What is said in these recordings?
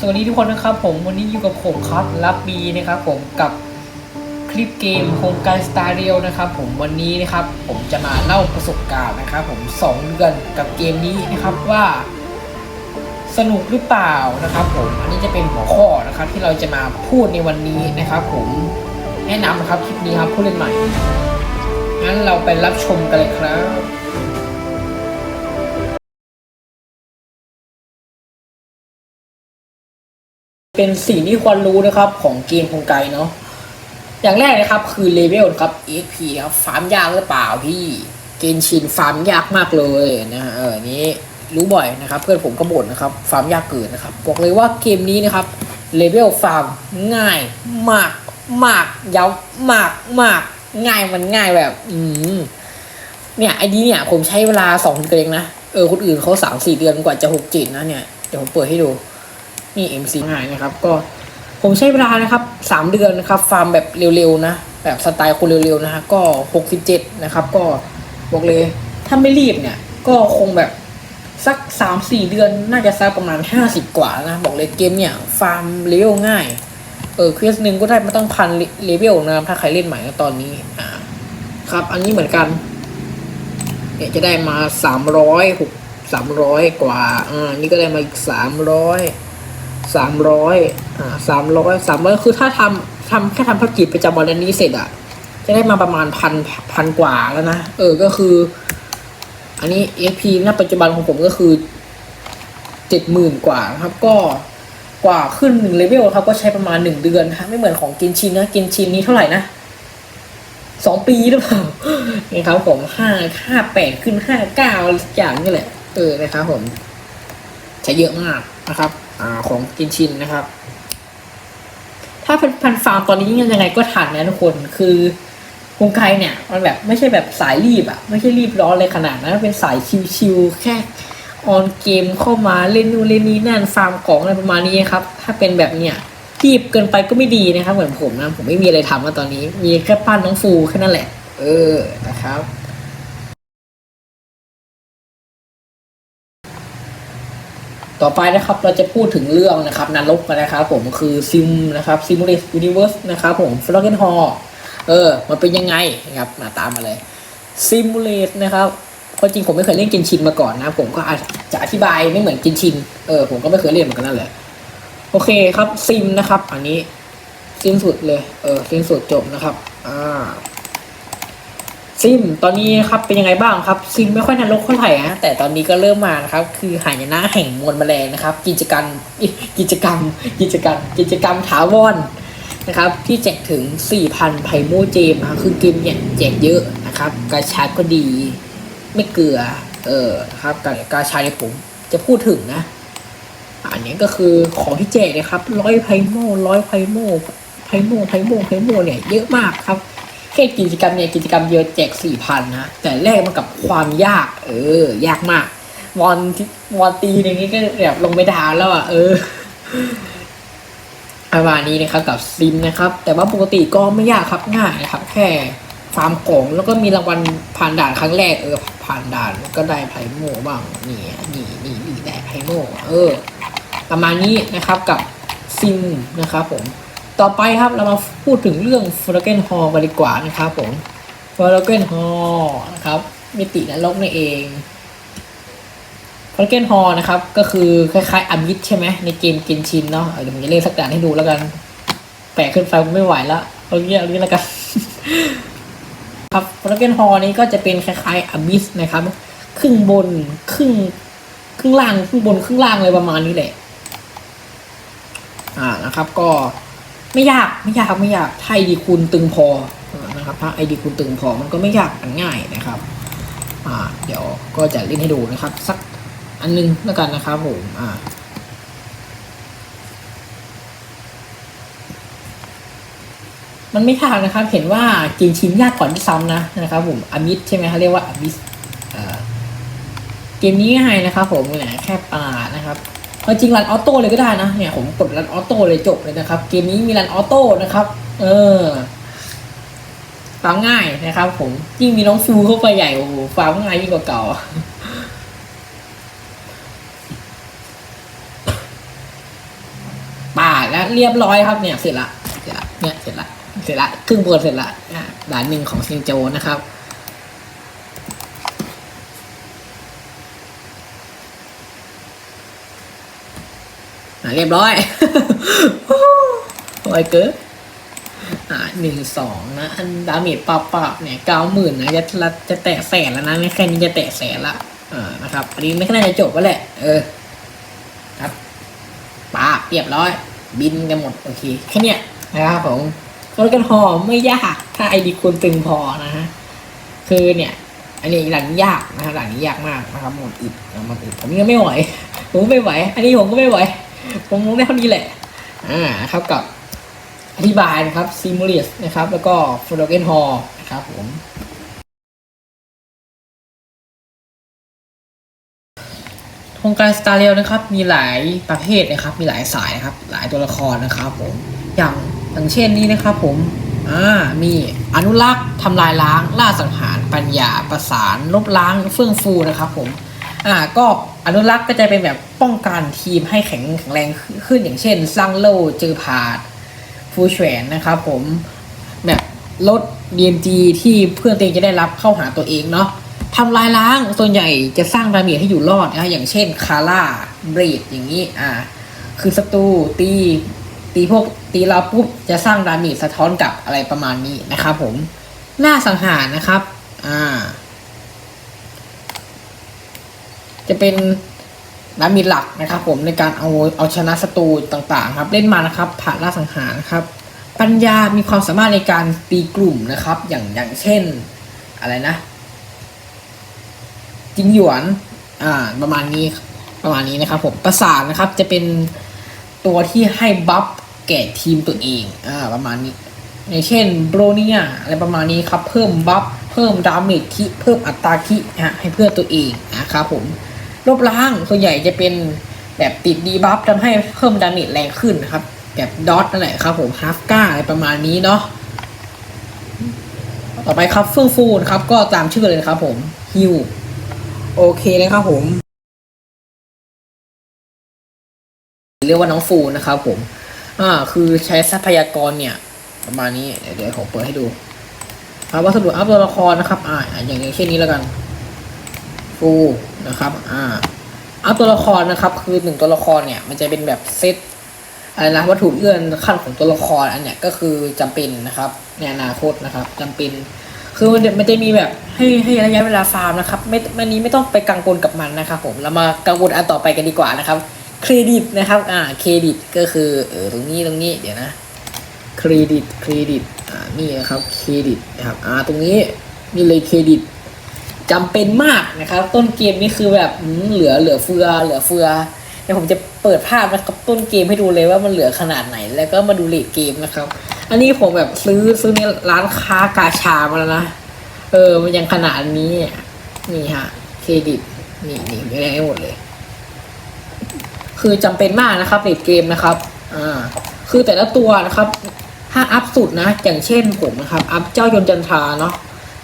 สวัสดีทุกคนนะครับผมวันนี้อยู่กับผมครับรับบีนะครับผมกับคลิปเกมโครงการสตาร์เรียลนะครับผมวันนี้นะครับผมจะมาเล่าประสบการณ์นะครับผมสองเดือนกับเกมนี้นะครับว่า สนุกหรือเปล่านะครับผมอันนี้จะเป็นหัวข้อนะครับที่เราจะมาพูดในวันนี้นะครับผมแนะนำนะครับคลิปนี้ครับผู้เล่นใหม่งั้นเราไปรับชมกันเลยครับ เป็นสิ่งที่ควรรู้นะครับของเกมคงไกลเนาะอย่างแรกนะครับคือเลเวลครับ XP ครับฟาร์มยากหรือเปล่าพี่เกนชินฟาร์มยากมากเลยนะฮะเออนี้รู้บ่อยนะครับ เพื่อนผมก็บ่นนะครับฟาร์มยากเกินนะครับบอกเลยว่าเกมนี้นะครับเลเวลฟาร์มง่ายมากมากย้ำมากมากง่ายมันง่ายแบบ อืมเนี่ยไอ้นี้เนี่ยผมใช้เวลาสองเดือนเองนะเออคนอื่นเขาสามสี่เดือนกว่าจะหกจิตนะเนี่ยเดี๋ยวผมเปิดให้ดู นี่ MC ง่ายนะครับ ก็ผมใช้เวลานะครับสามเดือนนะครับ ฟาร์มแบบเร็วๆนะ แบบสไตล์คนเร็วๆนะฮะก็หกสิบเจ็ดนะครับ ก็บอกเลย ถ้าไม่รีบเนี่ย ก็คงแบบสักสามสี่เดือนน่าจะสักประมาณห้าสิบกว่านะ บอกเลยเกมเนี่ย ฟาร์มเลเวลง่าย เออเควสหนึ่งก็ได้มาต้องพันเลเวลนะครับ ถ้าใครเล่นใหม่ตอนนี้อ่าครับ อันนี้เหมือนกันเนี่ยจะได้มาสามร้อยหกสามร้อยกว่า อ่า นี่ก็ได้มาอีกสามร้อย สามร้อยอ่าสามร้อยสามร้อยคือถ้าทำทำแค่ทำภารกิจประจำวันนนี้เสร็จอะจะได้มาประมาณพันพันกว่าแล้วนะ เออก็คือ อันนี้ XP ณปัจจุบันของผมก็คือเจ็ดหมื่นกว่านะครับ ก็กว่าขึ้นหนึ่งเลเวลครับก็ใช้ประมาณหนึ่งเดือนครับไม่เหมือนของกินชินนะกินชินนี้เท่าไหร่นะสองปีหรือเปล่านี่ครับผมห้าห้าแปดขึ้นห้าเก้าอย่างนี่แหละ เออนะครับผม ใช้เยอะมากนะครับ อของกินชินนะครับ ถ้าพันพันฟาร์มตอนนี้ยังไงก็ทันนะทุกคนคือคงไกลเนี่ย มันแบบไม่ใช่แบบสายรีบอะไม่ใช่รีบร้อนเลยขนาดนั้นเป็นสายชิวๆแค่ออนเกมเข้ามาเล่นนู่นเล่นนี่นั่นฟาร์มของอะไรประมาณนี้ครับ ถ้าเป็นแบบเนี้ยรีบเกินไปก็ไม่ดีนะครับ เหมือนผมนะผมไม่มีอะไรทำมาตอนนี้ มีแค่ปั้นน้องฟูแค่นั้นแหละ เออนะครับ ต่อไปนะครับเราจะพูดถึงเรื่องนะครับนรกกันนะครับผมคือซิมนะครับซิมูเลสยูนิเวอร์สนะครับผมฟลอเกนฮอเออ มันเป็นยังไงนะครับมาตามมาเลยซิมูเลสนะครับเพราะจริงผมไม่เคยเล่นกินชินมาก่อนนะ ผมก็อาจจะอธิบายไม่เหมือนกินชินเออผมก็ไม่เคยเล่นเหมือนกันนั่นแหละโอเคครับซิมนะครับ อันนี้สิ้นสุดเลย เออสิ้นสุดจบนะครับ อ่า ซิมตอนนี้ครับเป็นยังไงบ้างครับ ซิมไม่ค่อยนรกเท่าไหร่นะแต่ตอนนี้ก็เริ่มมานะครับ คือหายนะแห่งมวลแมลงนะครับ กิจกรรมอิกิจกรรม กิจกรรม กิจกรรมถาวรนะครับ ที่แจกถึง 4,000 ไพโมเจมนะคือเกมเนี่ยแจกเยอะนะครับ กาชาก็ดี ไม่เกลือ เออครับกากาชาเนี่ยผมจะพูดถึงนะ อันนี้ก็คือของที่แจกนะครับร้อยไพโมร้อยไพโมไพโมไพโมไพโมเนี่ยเยอะมากครับ แค่กิจกรรมเนี่ยกิจกรรมเดียวแจกสี่พันนะแต่แลกมากับความยาก เออ ยากมากวอนที่วอนตีอย่างนี้ก็แบบลงไม่ดาวแล้วอะเออประมาณนี้นะครับกับซิมนะครับ แต่ว่าปกติก็ไม่ยากครับง่ายนะครับ แค่ฟาร์มของแล้วก็มีรางวัลผ่านด่านครั้งแรกเออผ่านด่านก็ได้ไพโมบ้างนี่นี่นี่นี่ได้ไพโมเออ ประมาณนี้นะครับกับซิมนะครับผม ต่อไปครับเรามาพูดถึงเรื่องฟลเกนฮอลกันดีกว่านะครับผมฟลเกนฮอลนะครับมิตินรกนั่นเองฟลเกนฮอลนะครับก็คือคล้ายๆอัมยิตใช่ไหมในเกมกินชินเนาะเดี๋ยวผมจะเล่นสักด่านให้ดูแล้วกัน แปะขึ้นไฟไม่ไหวแล้วเอาเงี้ยเอาเงี้ยแล้วกันครับฟลเกนฮอลนี้ก็จะเป็นคล้ายๆอัมยิสนะครับ ครึ่งบนครึ่งครึ่งล่างครึ่งบนครึ่งล่างเลยประมาณนี้แหละอ่านะครับก็ ไม่ยากไม่ยากไม่ยากถ้าไอดีคูณตึงพอนะครับถ้าไอดีคูณตึงพอมันก็ไม่ยากมันง่ายนะครับอ่าเดี๋ยวก็จะเล่นให้ดูนะครับ สักอันนึงแล้วกันนะครับผมอ่ามันไม่ยากนะครับ เห็นว่ากินชิ้นยากก่อนที่ซ้ำนะนะครับผมอมิสใช่ไหมเขาเรียกว่าอมิสเกมนี้ง่ายนะครับผมแหละแค่ปานะครับ จริงรันออโต้เลยก็ได้นะเนี่ยผมกดรันออโต้เลยจบเลยนะครับ เกมนี้มีรันออโต้นะครับ เออฟังง่ายนะครับผมยิ่งมีน้องฟิวเข้าไปใหญ่โอ้โหฟังง่ายยิ่งกว่าเก่าแล้วเรียบร้อยครับเนี่ยเสร็จละเสร็จละเนี่ยเสร็จละเสร็จละครึ่งบนเสร็จละอะด่านหนึ่งของซิงโจนะครับ เรียบร้อยโอ้ยเกินอ่าหนึ่งสองนะอันดาเมจปรับปรับเนี่ยเก้าหมื่นนะจะจะจะแตะแสนแล้วนะแค่นี้จะแตะแสนละอ่านะครับอันนี้ไม่น่าจะจบแล้วแหละ เออ ครับปาเรียบร้อย บินกันหมดโอเคแค่เนี้ยนะครับผมรถกันหอมไม่ยากถ้าไอดีคุณตึงพอนะฮะคือเนี่ย อันนี้หลังยากนะครับหลังนี้ยากมากนะครับหมดอึดนะหมดอึดผมยังไม่ไหวผมไม่ไหว อันนี้ผมก็ไม่ไหว ผมรู้ได้เท่านี้แหละ อ่าครับกับอธิบายนะครับซิมูเลสนะครับ แล้วก็ฟลอเกนฮอลนะครับผมโครงการสตาร์เรลนะครับ มีหลายประเภทนะครับ มีหลายสายนะครับ หลายตัวละครนะครับผม อย่างอย่างเช่นนี้นะครับ ผม อ่า มีอนุรักษ์ทำลายล้าง ล่าสังหาร ปัญญา ประสาน ลบล้าง เฟื่องฟูนะครับ ผม อ่าก็อนุรักษ์ก็จะเป็นแบบป้องกันทีมให้แข็งแข็งแรงขึ้นอย่างเช่นสร้างโล่เจอพาดฟูแฉวนนะครับผมแบบลด DMG ที่เพื่อนตัวเองจะได้รับเข้าหาตัวเองเนาะทำลายล้างส่วนใหญ่จะสร้างดาเมจให้อยู่รอดนะอย่างเช่นคาร่าเบรดอย่างนี้อ่าคือศัตรูตีตีพวกตีเราปุ๊บจะสร้างดาเมจสะท้อนกลับอะไรประมาณนี้นะครับผมล่าสังหารนะครับ อ่า จะเป็นดาเมจหลักนะครับ ผมในการเอาเอาชนะศัตรูต่างๆ ครับ เล่นมานะครับผ่านล่าสังหารครับ ปัญญามีความสามารถในการตีกลุ่มนะครับ อย่างอย่างเช่นอะไรนะจิงหยวนอ่าประมาณนี้ประมาณนี้นะครับ ผมประสานนะครับจะเป็นตัวที่ให้บัฟแก่ทีมตัวเองอ่าประมาณนี้อย่างเช่นโบรเนียอะไรประมาณนี้ครับ เพิ่มบัฟเพิ่มดาเมจคิเพิ่มอัตราคิฮะให้เพื่อตัวเองนะครับผม ลบล้างส่วนใหญ่จะเป็นแบบติดดีบัฟทำให้เพิ่มดาเมจแรงขึ้นนะครับ แบบดอทนั่นแหละครับผมฮาฟก้าอะไรประมาณนี้เนาะต่อไปครับเฟื่องฟูนะครับ ก็ตามชื่อเลยนะครับผมฮิวโอเคเลยครับผมเรียกว่าน้องฟูนะครับผม อ่า คือใช้ทรัพยากรเนี่ย ประมาณนี้ เดี๋ยวเดี๋ยวผมเปิดให้ดูครับวัสดุอัพตัวละครนะครับ อ่า อย่างเช่นนี้แล้วกัน ฟู นะครับ อ่าอัพตัวละครนะครับ คือหนึ่งตัวละครเนี่ย มันจะเป็นแบบเซตอะไรนะวัตถุเอื้อนขั้นของตัวละครอันเนี้ยก็คือจำเป็นนะครับในอนาคตนะครับจำเป็น คือมันมันจะมีแบบให้ให้ระยะเวลาฟาร์มนะครับ ไม่มันนี้ไม่ต้องไปกังวลกับมันนะครับ ผมเรามากังวลอันต่อไปกันดีกว่านะครับเครดิตนะครับ อ่าเครดิตก็คือเออตรงนี้ตรงนี้เดี๋ยวนะเครดิตเครดิตอ่านี่นะครับเครดิตนะครับอ่าตรงนี้นี่เลยเครดิต จำเป็นมากนะครับ ต้นเกมนี่คือแบบเหลือเหลือเฟือเหลือเฟือเดี๋ยวผมจะเปิดภาพนะครับต้นเกมให้ดูเลยว่ามันเหลือขนาดไหน แล้วก็มาดูเลทเกมนะครับ อันนี้ผมแบบซื้อซื้อในร้านค้ากาชามาแล้วนะเออมันยังขนาดนี้นี่ฮะเครดิตนี่นี่ไม่ได้ให้หมดเลย คือจำเป็นมากนะครับเลดเกมนะครับอ่าคือแต่ละตัวนะครับถ้าอัพสุดนะ อย่างเช่นผมนะครับ อัพเจ้ายนจันทราเนาะ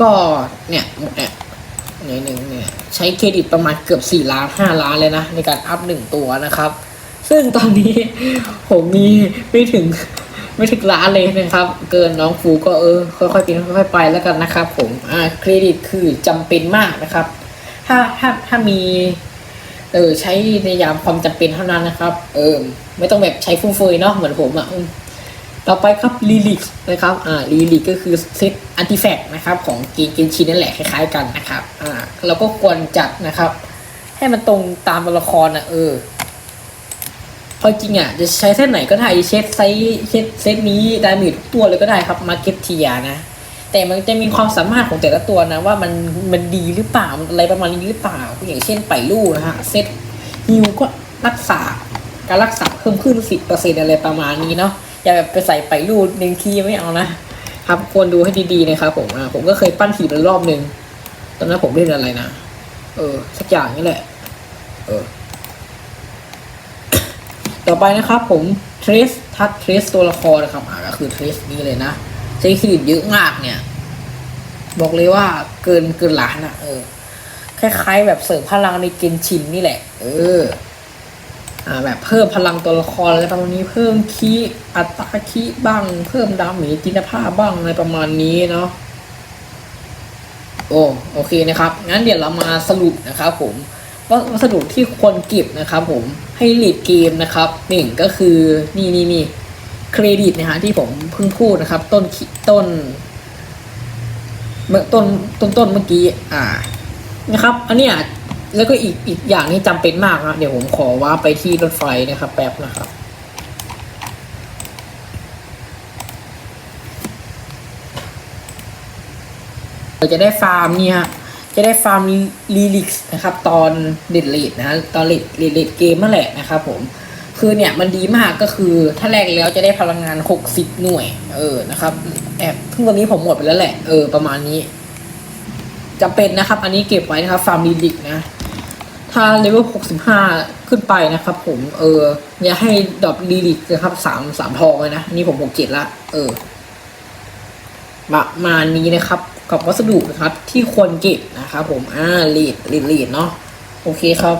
ก็เนี่ยหมดเนี่ย นึ่หนึ่งเนี่ยใช้เครดิตประมาณเกือบสี่ล้านห้าล้านเลยนะ ในการอัพหนึ่งตัวนะครับ ซึ่งตอนนี้ผมมีไม่ถึงไม่ถึงล้านเลยนะครับ เกินน้องฟูก็เออค่อยๆเป็นค่อยๆไปแล้วกันนะครับ ผมอ่าเครดิตคือจำเป็นมากนะครับ ถ้าถ้าถ้ามีเออใช้ในยามความจำเป็นเท่านั้นนะครับ เออไม่ต้องแบบใช้ฟุ่มเฟือยเนาะเหมือนผมอะ่ะ ต่อไปครับลีลิกนะครับอ่าลีลิกก็คือเซตอันติแฟกนะครับของเกนเกนชินนั่นแหละคล้ายๆกันนะครับอ่าเราก็ควรจัดนะครับ ให้มันตรงตามตัวละครนะเออพราะจริงอะจะใช้เซตไหนก็ได้เซตไซส์เซตเซตนี้ดามจทุกตัวเลยก็ได้ครับมาเก็ตเทียนะ แต่มันจะมีความสามารถของแต่ละตัวนะ ว่ามันมันดีหรือเปล่าอะไรประมาณนี้หรือเปล่า อย่างเช่นไปลู่นะฮะเซตฮิวก็รักษาการรักษาเพิ่มขึ้นสิบเปอร์เซ็นต์อะไรประมาณนี้เนาะ อย่าแบบไปใส่ไปลู่หนึ่งทีไม่เอานะครับควรดูให้ดีๆนะครับผมอะผมก็เคยปั้นทีมไปรอบหนึ่งตอนนั้นผมเล่นอะไรนะเออ สักอย่างนี่แหละ เออ ต่อไปนะครับ ผมเทรสทัดเทรสตัวละครนะครับอ่าก็คือเทรสนี้เลยนะใช้คลิปเยอะมากเนี่ย บอกเลยว่าเกินเกินล้านอะเออคล้ายๆแบบเสริมพลังในเกนชินนี่แหละ เออ แบบเพิ่มพลังตัวละครอะไรประมาณนี้เพิ่มคีอัตราคีบ้าง เพิ่มดาเมจจินภาพบ้างอะไรประมาณนี้เนาะโอ้โอเคนะครับ งั้นเดี๋ยวเรามาสรุปนะครับผมวัสดุที่ควรเก็บนะครับผมให้หลีดเกมนะครับหนึ่งก็คือนี่นี่นี่เครดิตนะฮะที่ผมเพิ่งพูดนะครับ ต้นคิต้นเมื่อต้นต้นต้นเมื่อกี้อ่านะครับ อันเนี้ย แล้วก็อีกอีกอย่างนี้จำเป็นมากนะเดี๋ยวผมขอว่าไปที่รถไฟนะครับ แป๊บนะครับเราจะได้ฟาร์มเนี่ยจะได้ฟาร์มลีลิกนะครับ ตอนเด็ดเลดนะตอนเลดเลดเกมนั่นแหละนะครับผมคือเนี่ยมันดีมากก็คือถ้าแรกแล้วจะได้พลังงาน 60 หน่วย เออนะครับแอบเพิ่งตอนนี้ผมหมดไปแล้วแหละ เออ ประมาณนี้จำเป็นนะครับ อันนี้เก็บไว้นะครับฟาร์มลีลิกนะ ถ้าเลเวล65ขึ้นไปนะครับผมเอออย่าให้ดรอปลีลิกนะครับสามสามทองเลยนะ นี่ผม67ละเออประมาณนี้นะครับ กับวัสดุนะครับ ที่ควรเก็บนะครับผมอ่าลีดลีดลีดเนาะโอเคครับ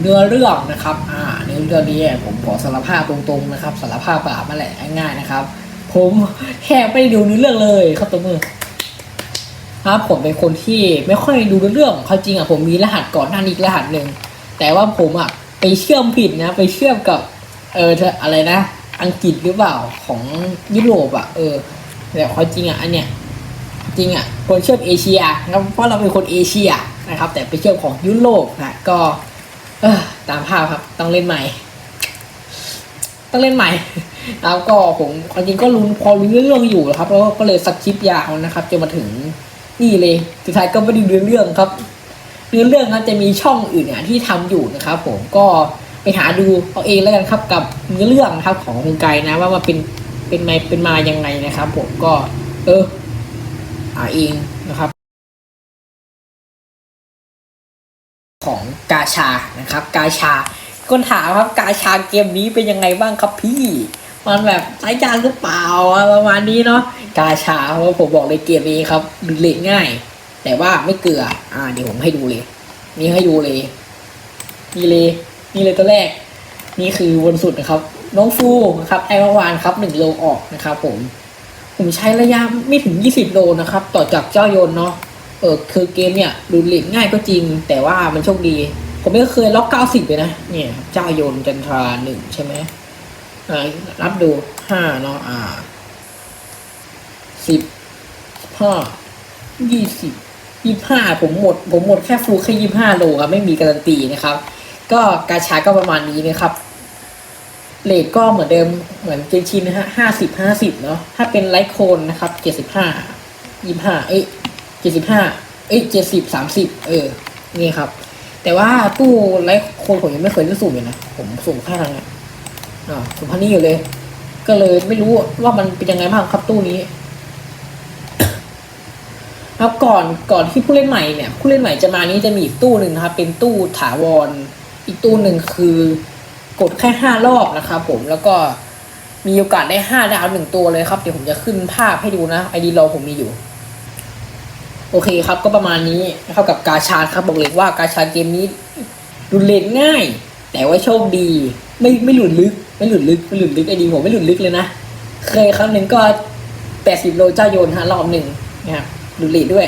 เนื้อเรื่องนะครับ อ่าเนื้อเรื่องนี้ผมขอสารภาพตรงๆนะครับสารภาพบาปมาแหละง่ายๆนะครับ ผมแค่ไม่ด้ดูเนื้อเรื่องเลยครับตัวมือ ครับผมเป็นคนที่ไม่ค่อยดูเรื่องเขาจริงอะผมมีรหัสก่อนหน้านี้รหัสหนึ่งแต่ว่าผมอะไปเชื่อมผิดนะ ไปเชื่อมกับเอออะไรนะ อังกฤษหรือเปล่าของยุโรปอะเออแต่ความจริงอะอันเนี้ยจริงอะคนเชื่อมเอเชียนะเพราะเราเป็นคนเอเชียนะครับ แต่ไปเชื่อมของยุโรปนะก็เออตามภาพครับต้องเล่นใหม่ ต้องเล่นใหม่แล้วก็ผมควาจริงก็รู้พอรู้เรื่องอยู่นะครับแล้วก็เลยสกิปยาวนะครับจนมาถึง นี่เลยสุดท้ายก็ไม่ได้ดูเรื่องครับเนื้อเรื่องนะจะมีช่องอื่นเนี่ยที่ทำอยู่นะครับผมก็ไปหาดูเอาเองแล้วกันครับกับเนื้อเรื่องนะครับของคุณไกนะว่ามันเป็นเป็นมาเป็นมายังไงนะครับ ผมก็ เออหาเองนะครับ ของกาชานะครับ กาชาคนถามครับกาชาเกมนี้เป็นยังไงบ้างครับพี่ มันแบบใช้ยางหรือเปล่าประมาณนี้เนาะกาชาเพราะผมบอกเลยเกมนี้ครับดูเล่นง่าย แต่ว่าไม่เกลือ อ่าเดี๋ยวผมให้ดูเลย นี่ให้ดูเลยนี่เลยนี่เลยตัวแรก นี่คือบนสุดนะครับ น้องฟูนะครับไอวาวานครับหนึ่งโลออกนะครับผม ผมใช้ระยะไม่ถึง20โลนะครับ ต่อจากเจ้าโยนเนาะเออคือเกมเนี่ยดูเล่นง่ายก็จริง แต่ว่ามันโชคดี ผมไม่เคยล็อก90เลยนะเนี่ยเจ้าโยนจันทราหนึ่งใช่ไหม รับดูห้าเนาะอ่าสิบห้ายี่สิบยี่ห้าผมหมด ผมหมดแค่ฟูลแค่ยี่ห้าโลครับไม่มีการันตีนะครับ ก็การชาก็ประมาณนี้นะครับเลทก็เหมือนเดิมเหมือนเกนชินนะฮะห้าสิบห้าสิบเนาะถ้าเป็นไลท์โคนนะครับเจ็ดสิบห้ายี่ห้าเอ้ยเจ็ดสิบห้าเอ้ยเจ็ดสิบสามสิบเออ นี่ครับ แต่ว่าตู้ไลท์โคนผมยังไม่เคยได้สุ่มเลยนะ ผมสุ่มแค่นั้น อ่าสุ่มพันนี้อยู่เลย ก็เลยไม่รู้ว่ามันเป็นยังไงบ้างครับตู้นี้แล้วก่อนก่อนที่ผู้เล่นใหม่เนี่ยผู้เล่นใหม่จะมานี้จะมีอีกตู้หนึ่งนะครับ เป็นตู้ถาวร อีกตู้หนึ่งคือกดแค่ห้ารอบนะครับผมแล้วก็มีโอกาสได้ห้าดาวหนึ่งตัวเลยครับ เดี๋ยวผมจะขึ้นภาพให้ดูนะไอดีรอผมมีอยู่ โอเคครับก็ประมาณนี้นะครับกับกาชาดครับบอกเลยว่ากาชาดเกมนี้รุนเล่นง่าย แต่ว่าโชคดี ไม่ไม่หลุดลึกไม่หลุดลึกไม่หลุดลึกไอ้ดีผมไม่หลุดลึกเลยนะ เคยครั้งหนึ่งก็แปดสิบโลเจ้าโยนฮะรอบหนึ่งนะครับหลุดเลดด้วย